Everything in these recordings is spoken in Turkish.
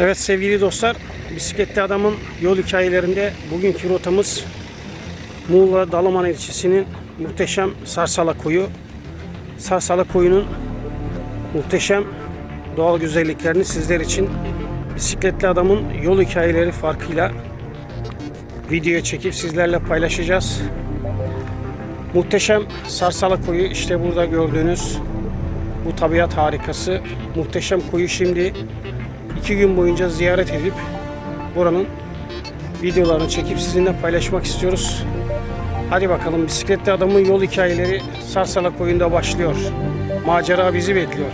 Evet sevgili dostlar, bisikletli adamın yol hikayelerinde bugünkü rotamız Muğla Dalaman ilçesinin muhteşem Sarsala Koyu. Sarsala Koyu'nun muhteşem doğal güzelliklerini sizler için bisikletli adamın yol hikayeleri farkıyla videoya çekip sizlerle paylaşacağız. Muhteşem Sarsala Koyu işte burada gördüğünüz bu tabiat harikası. Muhteşem koyu şimdi iki gün boyunca ziyaret edip buranın videolarını çekip sizinle paylaşmak istiyoruz. Hadi bakalım bisikletli adamın yol hikayeleri Sarsala Koyu'nda başlıyor. Macera bizi bekliyor.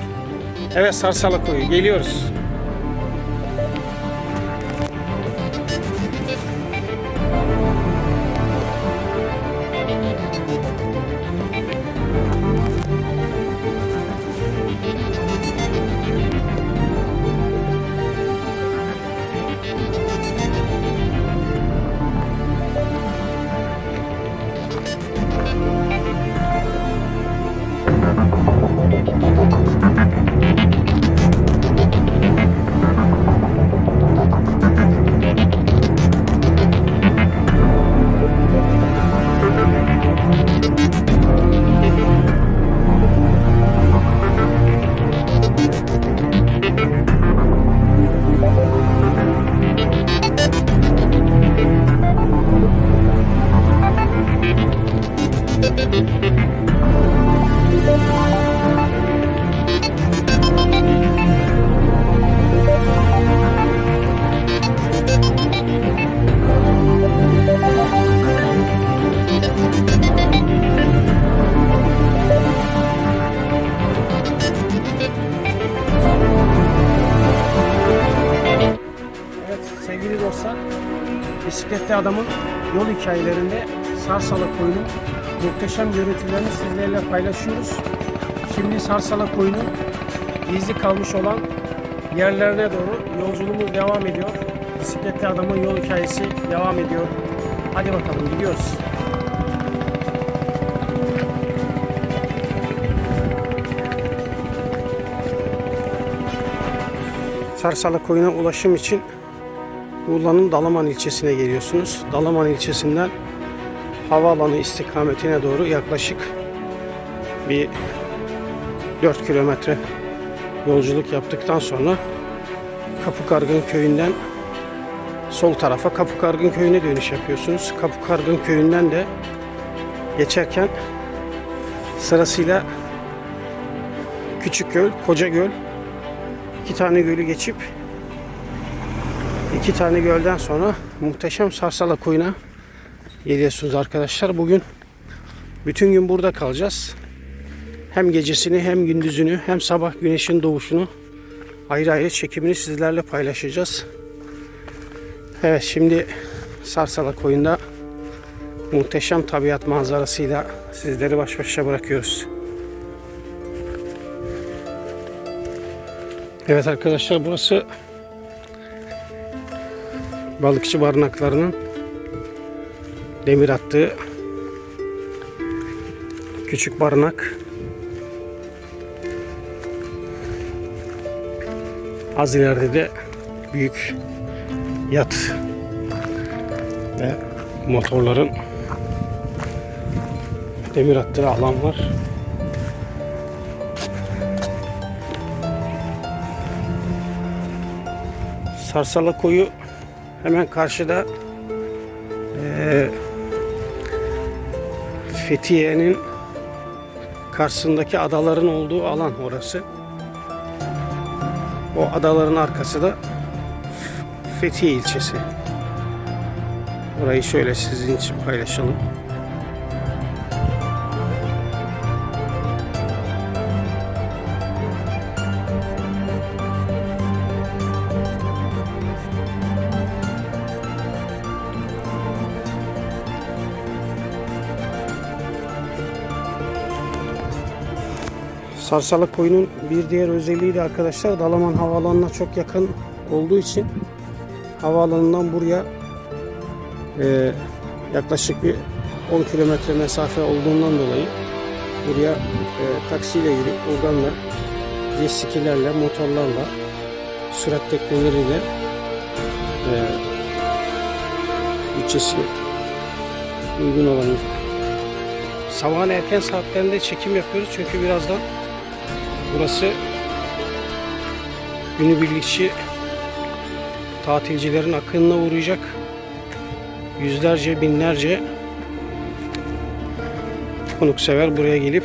Evet Sarsala Koyu geliyoruz. Dostlar, bisikletli adamın yol hikayelerinde Sarsala Koyu'nun muhteşem görüntülerini sizlerle paylaşıyoruz. Şimdi Sarsala Koyu'nun gizli kalmış olan yerlerine doğru yolculuğumuz devam ediyor. Bisikletli adamın yol hikayesi devam ediyor. Hadi bakalım gidiyoruz. Sarsala Koyu'na ulaşım için Muğla'nın Dalaman ilçesine geliyorsunuz. Dalaman ilçesinden havaalanı istikametine doğru yaklaşık bir 4 kilometre yolculuk yaptıktan sonra Kapıkargın köyünden sol tarafa Kapıkargın köyüne dönüş yapıyorsunuz. Kapıkargın köyünden de geçerken sırasıyla Küçükgöl, Kocagöl iki tane gölü geçip iki tane gölden sonra muhteşem Sarsala koyuna geliyorsunuz arkadaşlar. Bugün bütün gün burada kalacağız. Hem gecesini hem gündüzünü hem sabah güneşin doğuşunu ayrı ayrı çekimini sizlerle paylaşacağız. Evet şimdi Sarsala koyunda muhteşem tabiat manzarasıyla sizleri baş başa bırakıyoruz. Evet arkadaşlar burası balıkçı barınaklarının demir attığı küçük barınak. Az ileride de büyük yat ve motorların demir attığı alan var. Sarsala koyu hemen karşıda eee, Fethiye'nin karşısındaki adaların olduğu alan orası. O adaların arkası da Fethiye ilçesi. Orayı şöyle sizin için paylaşalım. Sarsalı koyunun bir diğer özelliği de arkadaşlar Dalaman Havaalanı'na çok yakın olduğu için havaalanından buraya e, yaklaşık bir 10 kilometre mesafe olduğundan dolayı buraya e, taksiyle girip buradan da jet motorlarla sürat tekneleriyle e, bütçesi uygun olan sabahın erken saatlerinde çekim yapıyoruz çünkü birazdan burası günübirlikçi tatilcilerin akınına uğrayacak yüzlerce binlerce konuksever buraya gelip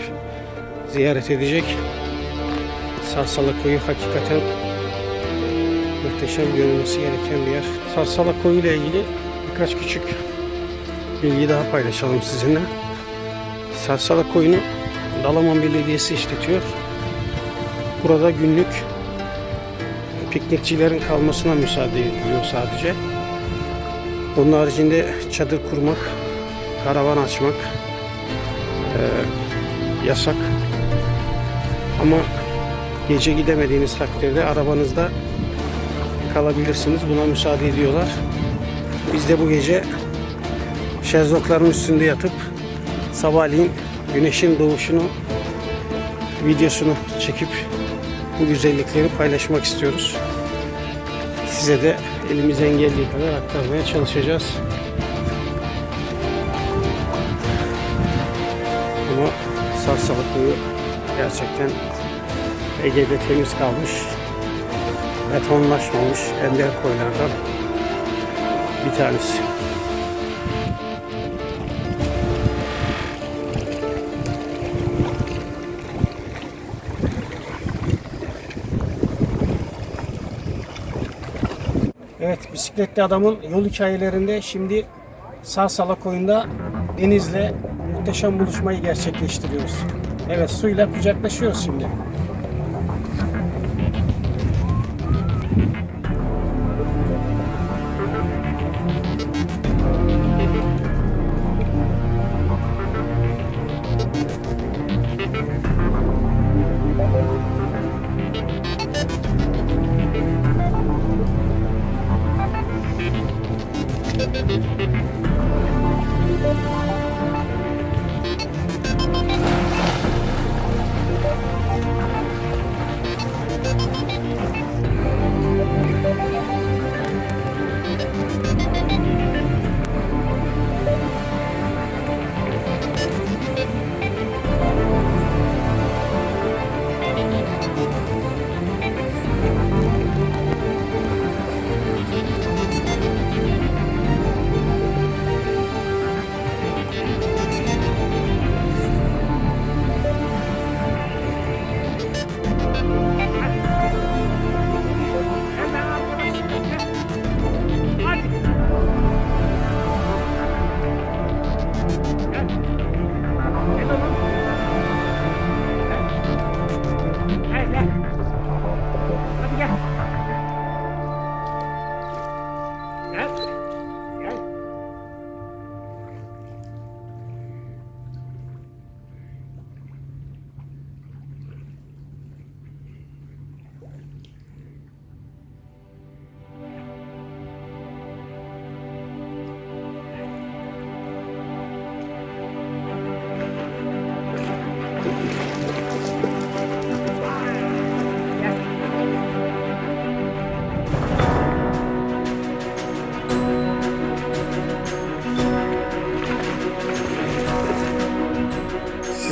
ziyaret edecek. Sarsala Koyu hakikaten muhteşem görülmesi gereken bir yer. Sarsala Koyu ile ilgili birkaç küçük bilgi daha paylaşalım sizinle. Sarsala Koyu'nu Dalaman Belediyesi işletiyor. Burada günlük piknikçilerin kalmasına müsaade ediliyor sadece. Onun haricinde çadır kurmak, karavan açmak e, yasak. Ama gece gidemediğiniz takdirde arabanızda kalabilirsiniz. Buna müsaade ediyorlar. Biz de bu gece şezlongların üstünde yatıp sabahleyin güneşin doğuşunu videosunu çekip bu güzellikleri paylaşmak istiyoruz. Size de elimizden geldiği kadar aktarmaya çalışacağız. Ama Sarsalı Koyu gerçekten Ege'de temiz kalmış. Betonlaşmamış ender koylardan bir tanesi. Evet, bisikletli adamın yol hikayelerinde şimdi Sarsala koyunda denizle muhteşem buluşmayı gerçekleştiriyoruz. Evet, suyla kucaklaşıyoruz şimdi.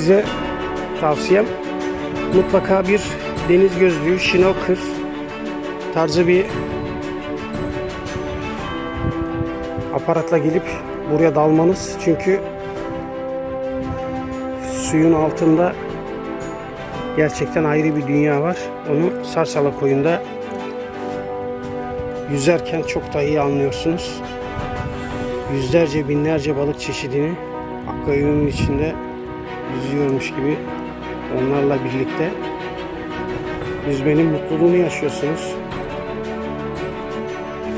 Size tavsiyem mutlaka bir deniz gözlüğü, şinoker tarzı bir aparatla gelip buraya dalmanız. Çünkü suyun altında gerçekten ayrı bir dünya var. Onu Sarsala koyunda yüzerken çok daha iyi anlıyorsunuz. Yüzlerce binlerce balık çeşidini akvaryumun içinde yüzüyormuş gibi onlarla birlikte yüzmenin mutluluğunu yaşıyorsunuz.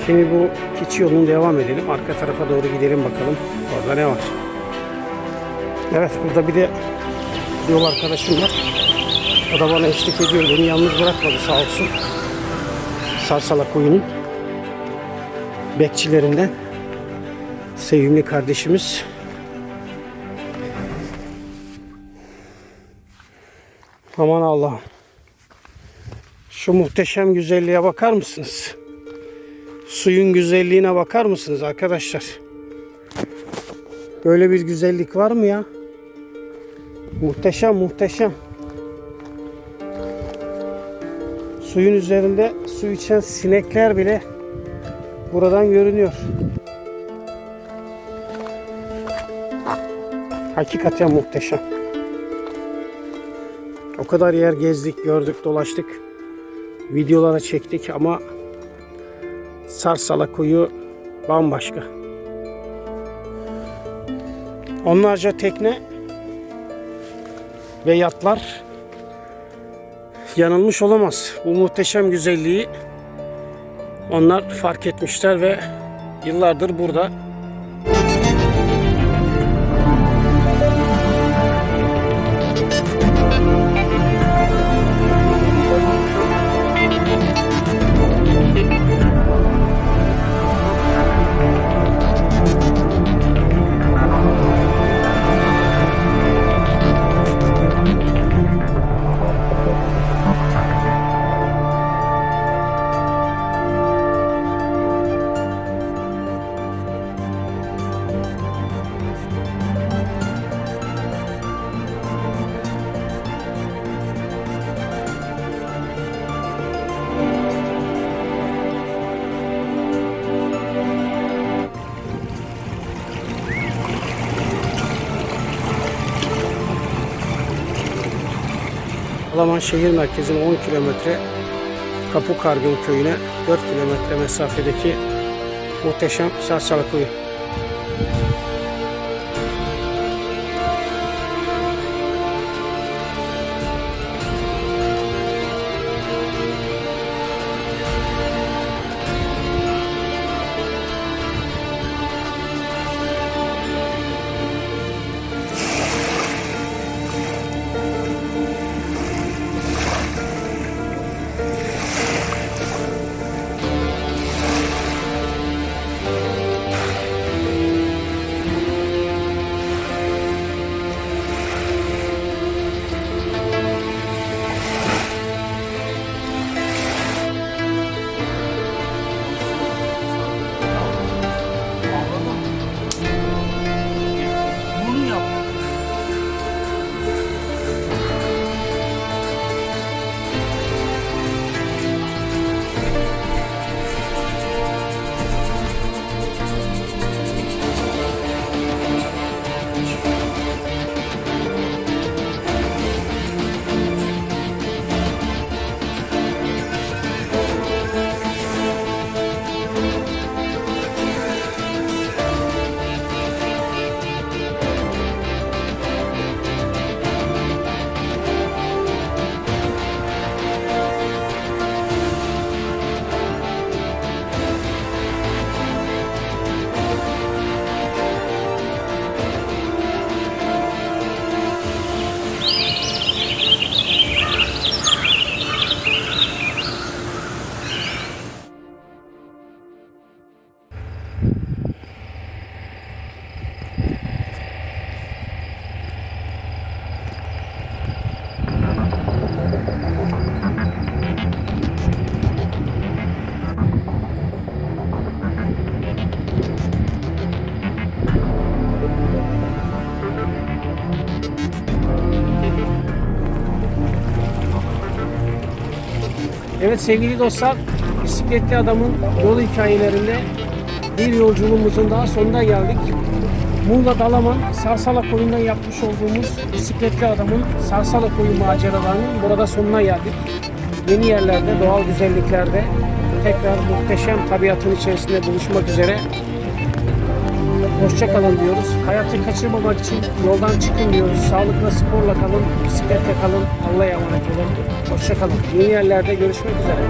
Şimdi bu keçi yolunu devam edelim. Arka tarafa doğru gidelim bakalım. Orada ne var? Evet burada bir de yol arkadaşım var. O da bana eşlik ediyor. Beni yalnız bırakmadı sağ olsun. Sarsala koyunun bekçilerinden sevimli kardeşimiz. Aman Allah. Şu muhteşem güzelliğe bakar mısınız? Suyun güzelliğine bakar mısınız arkadaşlar? Böyle bir güzellik var mı ya? Muhteşem muhteşem. Suyun üzerinde su içen sinekler bile buradan görünüyor. Hakikaten muhteşem. Kadar yer gezdik, gördük, dolaştık. Videolara çektik ama Sarsala koyu bambaşka. Onlarca tekne ve yatlar yanılmış olamaz. Bu muhteşem güzelliği onlar fark etmişler ve yıllardır burada. Alaman şehir merkezine 10 kilometre Kapı Kargın köyüne 4 kilometre mesafedeki muhteşem Sarsala Koyu. Evet sevgili dostlar, bisikletli adamın yol hikayelerinde bir yolculuğumuzun daha sonuna geldik. Muğla Dalaman Sarsala Koyu'ndan yapmış olduğumuz bisikletli adamın Sarsala Koyu maceralarının burada sonuna geldik. Yeni yerlerde, doğal güzelliklerde tekrar muhteşem tabiatın içerisinde buluşmak üzere. Hoşça kalın diyoruz. Hayatı kaçırmamak için yoldan çıkın diyoruz. Sağlıkla, sporla kalın, bisikletle kalın. Allah'a emanet olun. Hoşça kalın. Yeni yerlerde görüşmek üzere.